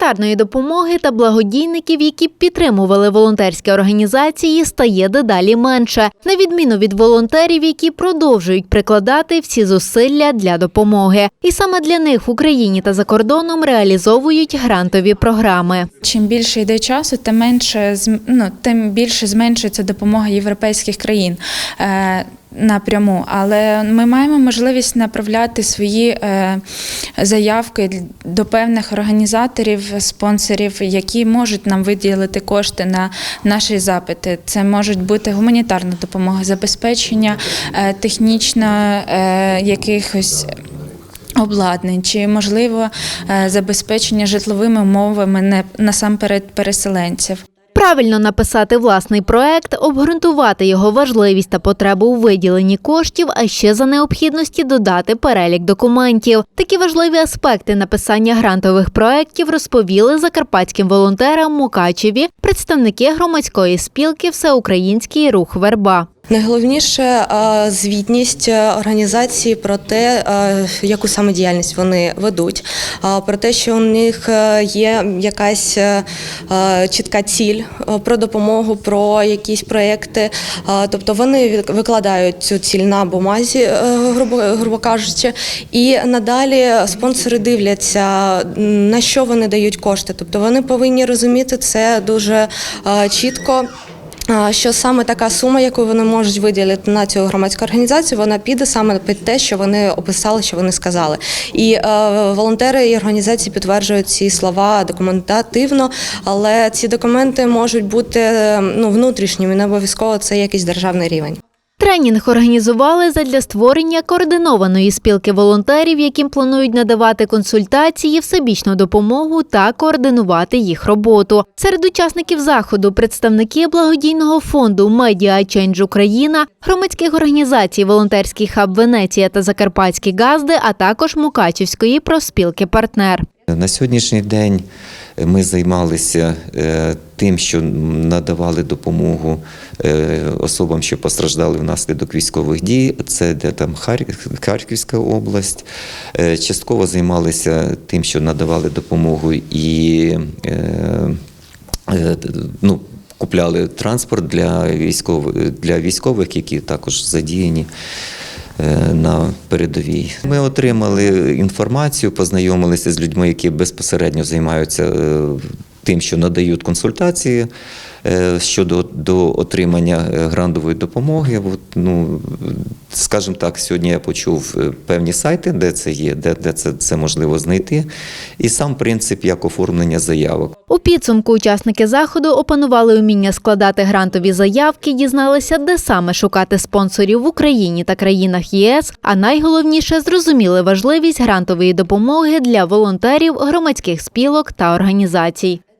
Гуманітарної допомоги та благодійників, які підтримували волонтерські організації, стає дедалі менше, на відміну від волонтерів, які продовжують прикладати всі зусилля для допомоги. І саме для них в Україні та за кордоном реалізовують грантові програми. Чим більше йде часу, тим менше ну, тим більше зменшується допомога європейських країн. Напряму, але ми маємо можливість направляти свої е, заявки до певних організаторів, спонсорів, які можуть нам виділити кошти на наші запити. Це можуть бути гуманітарна допомога, забезпечення е, технічно е, якихось обладнань, чи можливо забезпечення житловими умовами насамперед переселенців. Правильно написати власний проект, обґрунтувати його важливість та потребу у виділенні коштів, а ще за необхідності додати перелік документів. Такі важливі аспекти написання грантових проєктів розповіли закарпатським волонтерам Мукачеві представники громадської спілки Всеукраїнський рух Верба. Найголовніше звітність е, організації про те, яку саме діяльність вони ведуть, про те, що у них е, є якась е, чітка ціль про допомогу, про якісь проекти. Тобто вони вик- викладають цю ціль на бумазі, грубо, грубо кажучи, і надалі спонсори дивляться, на що вони дають кошти. Тобто вони повинні розуміти це дуже чітко. Що саме така сума, яку вони можуть виділити на цю громадську організацію, вона піде саме під те, що вони описали, що вони сказали. І е, волонтери і організації підтверджують ці слова документативно, але ці документи можуть бути е, ну, внутрішніми, не обов'язково це якийсь державний рівень. Тренінг організували задля створення координованої спілки волонтерів, яким планують надавати консультації, всебічну допомогу та координувати їх роботу. Серед учасників заходу представники благодійного фонду Media Change Україна, громадських організацій Волонтерський хаб Венеція та Закарпатські газди, а також Мукачівської профспілки партнер. На сьогоднішній день ми займалися е, тим, що надавали допомогу е, особам, що постраждали внаслідок військових дій. Це де там Харківська область. Е, Частково займалися тим, що надавали допомогу і е, ну, купляли транспорт для військових, для військових, які також задіяні на передовій. Ми отримали інформацію, познайомилися з людьми, які безпосередньо займаються тим, що надають консультації щодо до отримання е, грантової допомоги. От, ну, скажімо так, сьогодні я почув е, певні сайти, де це є, де, де це, це можливо знайти, і сам принцип як оформлення заявок. У підсумку учасники заходу опанували уміння складати грантові заявки, дізналися, де саме шукати спонсорів в Україні та країнах ЄС. А найголовніше зрозуміли важливість грантової допомоги для волонтерів, громадських спілок та організацій.